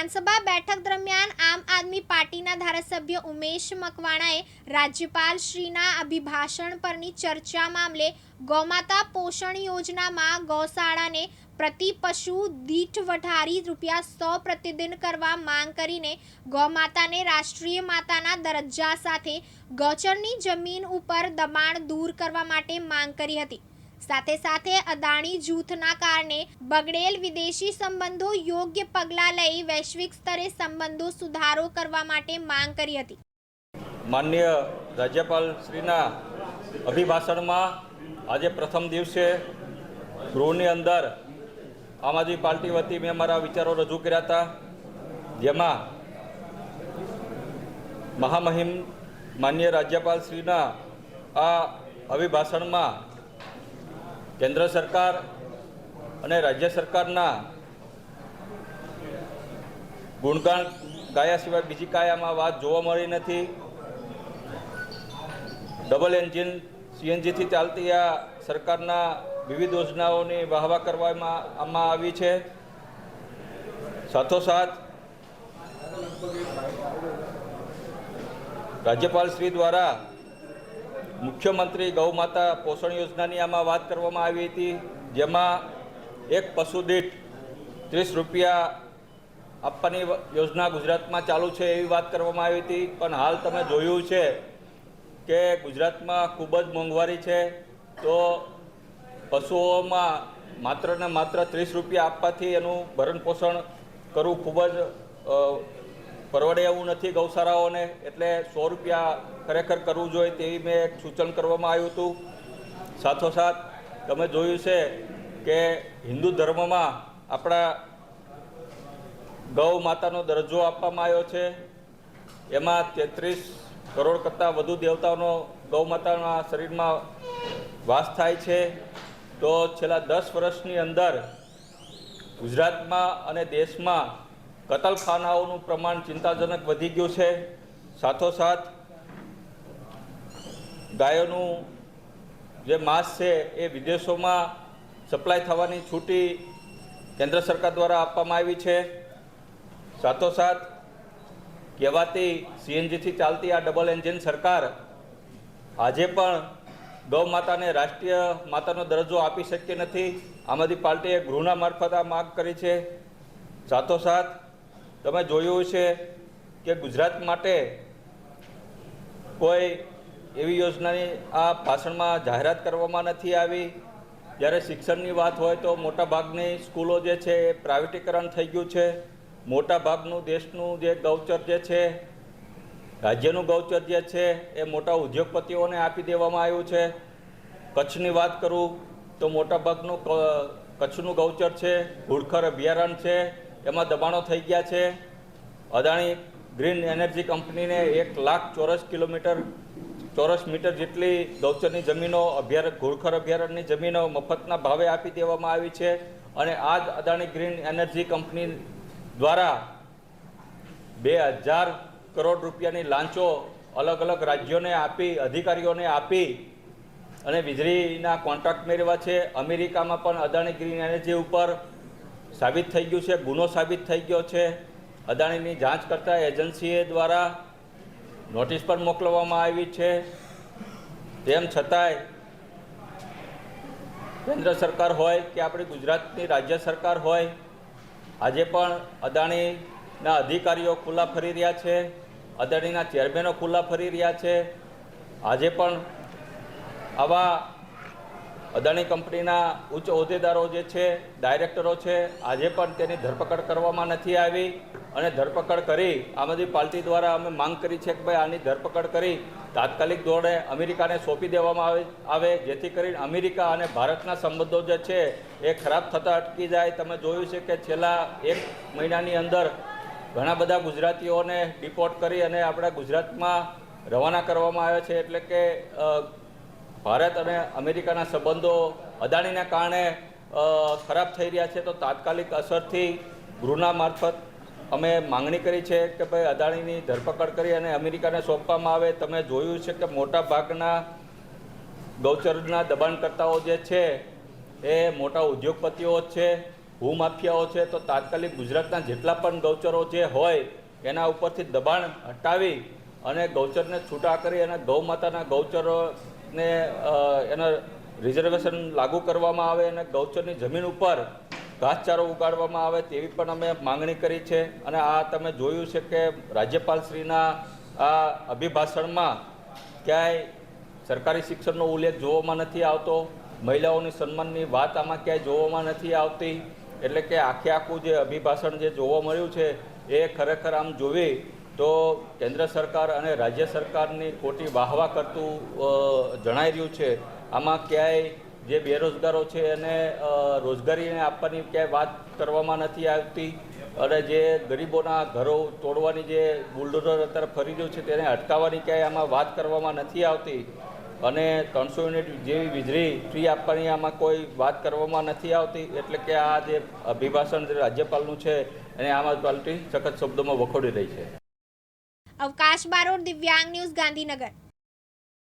વિધાનસભા બેઠક દરમિયાન આમ આદમી પાર્ટીના ધારાસભ્ય ઉમેશ મકવાણાએ રાજ્યપાલ શ્રીના અભિભાષણ પરની ચર્ચા મામલે ગૌમાતા પોષણ યોજનામાં ગૌશાળાને પ્રતિ પશુ દીઠ વઢારી રૂપિયા સો પ્રતિદિન કરવા માંગ કરીને ગૌમાતાને રાષ્ટ્રીય માતાના દરજ્જા સાથે ગૌચરની જમીન ઉપર દબાણ દૂર કરવા માટે માંગ કરી હતી. સાથે સાથે અદાણી જૂથના કારણે બગડેલ વિદેશી સંબંધો યોગ્ય પગલાં લઈ વૈશ્વિક સ્તરે સંબંધો સુધારો કરવા માટે માંગ કરી હતી. માન્ય રાજ્યપાલ શ્રીના અભિભાષણમાં આજે પ્રથમ દિવસે ગૃહની અંદર આમ આદમી પાર્ટી વતી મેં મારા વિચારો રજૂ કર્યા હતા, જેમાં મહામહિમ માન્ય રાજ્યપાલ શ્રીના આ અભિભાષણમાં કેન્દ્ર સરકાર અને રાજ્ય સરકારના ગુણગાન ગાયા સિવાય બીજી કાયામાં વાત જોવા મળી નથી. ડબલ એન્જિન સીએનજીથી ચાલતી આ સરકારના વિવિધ યોજનાઓની વાહવા કરવામાં આમાં આવી છે. સાથોસાથ રાજ્યપાલ શ્રી દ્વારા મુખ્યમંત્રી ગૌ માતા પોષણ યોજનાની આમાં વાત કરવામાં આવી હતી, જેમાં એક પશુ દીઠ ત્રીસ રૂપિયા આપવાની યોજના ગુજરાતમાં ચાલુ છે એવી વાત કરવામાં આવી હતી. પણ હાલ તમે જોયું છે કે ગુજરાતમાં ખૂબ જ મોંઘવારી છે, તો પશુઓમાં માત્ર ને માત્ર ત્રીસ રૂપિયા આપવાથી એનું ભરણ પોષણ કરવું ખૂબ જ પરવડે એવું નથી ગૌશાળાઓને, એટલે સો રૂપિયા ખરેખર કરવું જોઈએ તેવી મેં એક સૂચન કરવામાં આવ્યું હતું. સાથોસાથ, તમે જોયું છે કે હિન્દુ ધર્મમાં આપણા ગૌ માતાનો દરજ્જો આપવામાં આવ્યો છે. એમાં તેત્રીસ કરોડ કરતાં વધુ દેવતાઓનો ગૌ માતાના શરીરમાં વાસ થાય છે. તો છેલ્લા દસ વર્ષની અંદર ગુજરાતમાં અને દેશમાં કતલખાનાઓનું પ્રમાણ ચિંતાજનક વધી ગયું છે. સાથોસાથ ગાયોનું જે માંસ છે એ વિદેશોમાં સપ્લાય થવાની છૂટી કેન્દ્ર સરકાર દ્વારા આપવામાં આવી છે. સાથોસાથ કહેવાતી સીએનજીથી ચાલતી આ ડબલ એન્જિન સરકાર આજે પણ ગૌ માતાને રાષ્ટ્રીય માતાનો દરજ્જો આપી શકતી નથી. આમ આદમી પાર્ટીએ ગૃહના મારફત આ માગ કરી છે. સાથોસાથ તમે જોયું છે કે ગુજરાત માટે કોઈ એવી યોજનાની આ ભાષણમાં જાહેરાત કરવામાં નથી આવી? જ્યારે શિક્ષણની વાત હોય તો મોટાભાગની સ્કૂલો જે છે એ પ્રાઇવેટીકરણ થઈ ગયું છે. મોટાભાગનું દેશનું જે ગૌચર જે છે, રાજ્યનું ગૌચર જે છે એ મોટા ઉદ્યોગપતિઓને આપી દેવામાં આવ્યું છે. કચ્છની વાત કરું તો મોટાભાગનું કચ્છનું ગૌચર છે ઘુડખર અભયારણ્ય છે એમાં દબાણો થઈ ગયા છે. અદાણી ગ્રીન એનર્જી કંપનીને એક લાખ ચોરસ કિલોમીટર, ચોરસ મીટર જેટલી ગૌચરની જમીનો, અભ્યાર, ઘોડખર અભયારણ્યની જમીનો મફતના ભાવે આપી દેવામાં આવી છે અને આ જ અદાણી ગ્રીન એનર્જી કંપની દ્વારા બે હજાર કરોડ રૂપિયાની લાંચો અલગ અલગ રાજ્યોને આપી, અધિકારીઓને આપી અને વીજળીના કોન્ટ્રાક્ટ મેળવ્યા છે. અમેરિકામાં પણ અદાણી ગ્રીન એનર્જી ઉપર સાબિત થઈ ગયું છે, ગુનો સાબિત થઈ ગયો છે. અદાણીની જાંચ કરતા એજન્સીએ દ્વારા નોટિસ પણ મોકલવામાં આવી છે. તેમ છતાંય કેન્દ્ર સરકાર હોય કે આપણી ગુજરાતની રાજ્ય સરકાર હોય, આજે પણ અદાણીના અધિકારીઓ ખુલ્લા ફરી રહ્યા છે, અદાણીના ચેરમેનો ખુલ્લા ફરી રહ્યા છે. આજે પણ આવા અદાણી કંપનીના ઉચ્ચ હોદ્દેદારો જે છે, ડાયરેક્ટરો છે, આજે પણ તેની ધરપકડ કરવામાં નથી આવી અને ધરપકડ કરી આમ આદમી પાર્ટી દ્વારા અમે માંગ કરી છે કે ભાઈ આની ધરપકડ કરી તાત્કાલિક ધોરણે અમેરિકાને સોંપી દેવામાં આવે આવે, જેથી કરીને અમેરિકા અને ભારતના સંબંધો જે છે એ ખરાબ થતા અટકી જાય. તમે જોયું છે કે છેલ્લા એક મહિનાની અંદર ઘણા બધા ગુજરાતીઓને ડિપોર્ટ કરી અને આપણા ગુજરાતમાં રવાના કરવામાં આવ્યા છે. એટલે કે ભારત અને અમેરિકાના સંબંધો અદાણીના કારણે ખરાબ થઈ રહ્યા છે, તો તાત્કાલિક અસરથી ગૃહના મારફત અમે માંગણી કરી છે કે ભાઈ અદાણીની ધરપકડ કરી અને અમેરિકાને સોંપવામાં આવે. તમે જોયું છે કે મોટા ભાગના ગૌચરના દબાણકર્તાઓ જે છે, એ મોટા ઉદ્યોગપતિઓ છે ભૂમાફિયાઓ છે, તો તાત્કાલિક ગુજરાતના જેટલા પણ ગૌચરો જે હોય, એના ઉપરથી દબાણ હટાવી અને ગૌચરને છૂટા કરી અને ગૌ માતાના ગૌચરોને અ, એના રિઝર્વેશન લાગુ કરવામાં આવે અને ગૌચરની જમીન ઉપર ઘાસચારો ઉગાડવામાં આવે તેવી પણ અમે માંગણી કરી છે. અને આ તમે જોયું છે કે રાજ્યપાલશ્રીના આ અભિભાષણમાં ક્યાંય સરકારી શિક્ષણનો ઉલ્લેખ જોવામાં નથી આવતો. મહિલાઓની સન્માનની વાત આમાં ક્યાંય જોવામાં નથી આવતી. એટલે કે આખે આખું જે અભિભાષણ જે જોવા મળ્યું છે એ ખરેખર આમ જોવી તો કેન્દ્ર સરકાર અને રાજ્ય સરકારની ખોટી વાહવા કરતું જણાઈ રહ્યું છે. આમાં ક્યાંય જે બેરોજગારો છે એને રોજગારીને આપવાની ક્યાંય વાત કરવામાં નથી આવતી અને જે ગરીબોના ઘરો તોડવાની જે બુલડોઝર અત્યારે ફરી રહ્યું છે તેને અટકાવવાની ક્યાંય આમાં વાત કરવામાં નથી આવતી. અને ત્રણસો યુનિટ જેવી વીજળી ફ્રી આપવાની આમાં કોઈ વાત કરવામાં નથી આવતી. એટલે કે આ જે અભિભાષણ જે રાજ્યપાલનું છે, એને આમ આદમી પાર્ટી સખત શબ્દોમાં વખોડી રહી છે. અવકાશ બારોટ દિવ્યાંગ ન્યૂઝ ગાંધીનગર